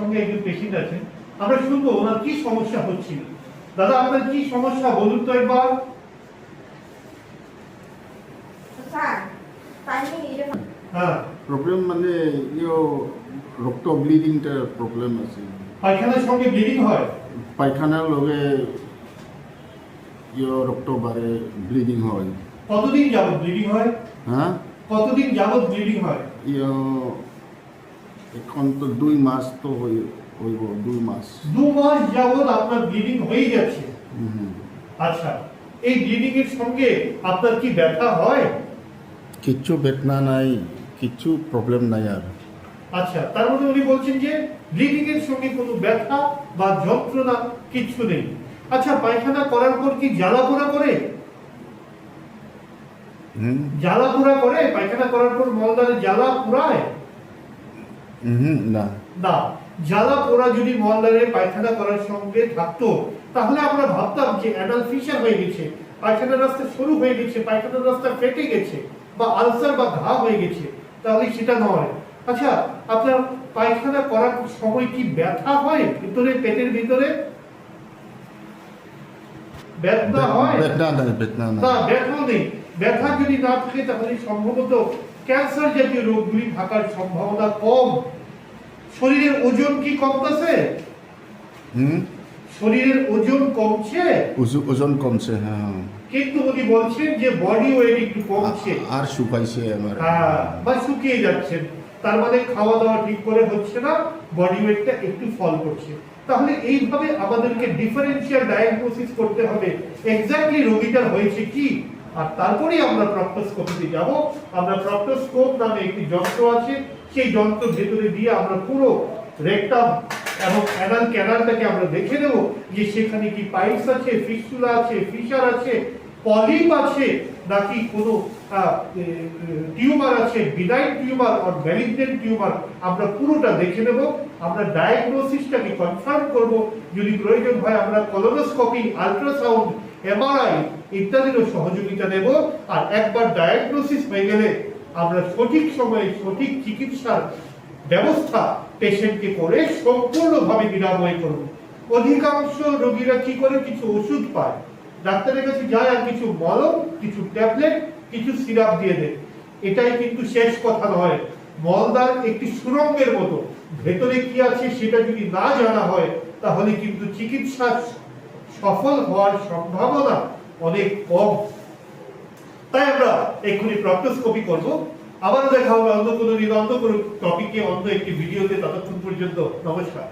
সঙ্গে একজন পেশেন্ট আছেন আমরা শুনব ওনার কি সমস্যা হচ্ছিল। দাদা আপনার কি সমস্যা? বলুন তো একবার। এটা হ্যাঁ। প্রবলেম মানে ইয়ে রক্ত ব্লিডিংটা প্রবলেম আছে। পায়খানার সঙ্গে ব্লিডিং হয়? পায়খানার লগে ইয়ে রক্ত বাড়ে ব্লিডিং হয়। কতদিন যাবত ব্লিডিং হয়? হ্যাঁ? কতদিন যাবত ব্লিডিং হয়? ইয়ে এখন তো দুই মাস তো হই- হইব দুই মাস। দু মাস যাবত আপনার ব্লিডিং হয়ে যাচ্ছে। আচ্ছা এই ব্লিডিং এর সঙ্গে আপনার কি ব্যথা হয়? কিচ্ছু বেদনা নাই কিচ্ছু প্রবলেম নাই আর। আচ্ছা তার মধ্যে উনি বলছেন যে ব্লিডিং এর সঙ্গে কোনো ব্যথা বা যন্ত্রণা কিচ্ছু নেই। আচ্ছা পায়খানা করার পর কি জ্বালা পোড়া করে? জ্বালা পোড়া করে? পায়খানা করার পর মলদারে জ্বালা পোড়ায়? না। না জ্বালা পোড়া যদি মলদারে পায়খানা করার সঙ্গে থাকতো তাহলে আমরা ভাবতাম যে অ্যানাল ফিশার হয়ে গেছে পায়খানার রাস্তা সরু হয়ে গেছে পায়খানার রাস্তা ফেটে গেছে বা আলসার বা ঘা হয়ে গেছে তাহলে সেটা নয়। আচ্ছা আপনার পায়খানা করার সময় কি ব্যথা হয় ভিতরে পেটের ভিতরে? হয়? না নেই। ব্যথা যদি না থাকে তাহলে সম্ভবত ক্যান্সার জাতীয় রোগগুলি থাকার সম্ভাবনা কম। শরীরের ওজন কি কমতেছে হুম? শরীরের ওজন কমছে? ওজন কমছে হ্যাঁ কিন্তু উনি বলছেন যে বডি ওয়েট একটু কমছে। আর শুকাইছে আমার। হ্যাঁ বা শুকিয়ে যাচ্ছেন তার মানে খাওয়া দাওয়া ঠিক করে হচ্ছে না বডি ওয়েটটা একটু ফল করছে। তাহলে এইভাবে আমাদেরকে ডিফারেন্সিয়াল ডায়াগনোসিস করতে হবে। এক্স্যাক্টলি রোগীটার হয়েছে কি? আর তারপরেই আমরা প্রক্টোস্কোপিতে যাব। আমরা প্রক্টোস্কোপ নামে একটি যন্ত্র আছে সেই যন্ত্র ভেতরে দিয়ে আমরা পুরো রেকটাম এবং অ্যানাল ক্যানালটাকে আমরা দেখে নেব যে সেখানে কি পাইপস আছে ফিস্টুলা আছে ফিশার আছে পলিপ আছে, নাকি কোনো টিউমার আছে বিনাইন টিউমার আর ম্যালিগনেন্ট টিউমার আমরা পুরোটা দেখে নেব। আমরা ডায়াগনোসিসটাকে কনফার্ম করব। যদি প্রয়োজন হয় আমরা কলোনোস্কোপি আল্ট্রাসাউন্ড এমআরআই ইত্যাদিরও সহযোগিতা নেব। আর একবার ডায়াগনোসিস হয়ে গেলে আমরা সঠিক সময়ে সঠিক চিকিৎসার ব্যবস্থা পেশেন্টকে করে সম্পূর্ণভাবে নিরাময় করব অধিকাংশ রোগীরা কি করে? কিছু ওষুধ পায়। ডাক্তারের কাছে যায় আর কিছু মলম, কিছু ট্যাবলেট, কিছু সিরাপ দিয়ে দেয়। এটাই কিন্তু শেষ কথা নয়। মলদার একটি সুরঙ্গের মতো। ভেতরে কি আছে সেটা যদি না জানা হয়, তাহলে কিন্তু চিকিৎসা সফল হওয়ার সম্ভাবনা অনেক কম। তাই আমরা এক্ষুনি প্রক্টোস্কোপি করব। আবারও দেখা হবে অন্য কোনো দিন, অন্য কোনো টপিকে অন্য একটি ভিডিওতে ততক্ষণ পর্যন্ত নমস্কার।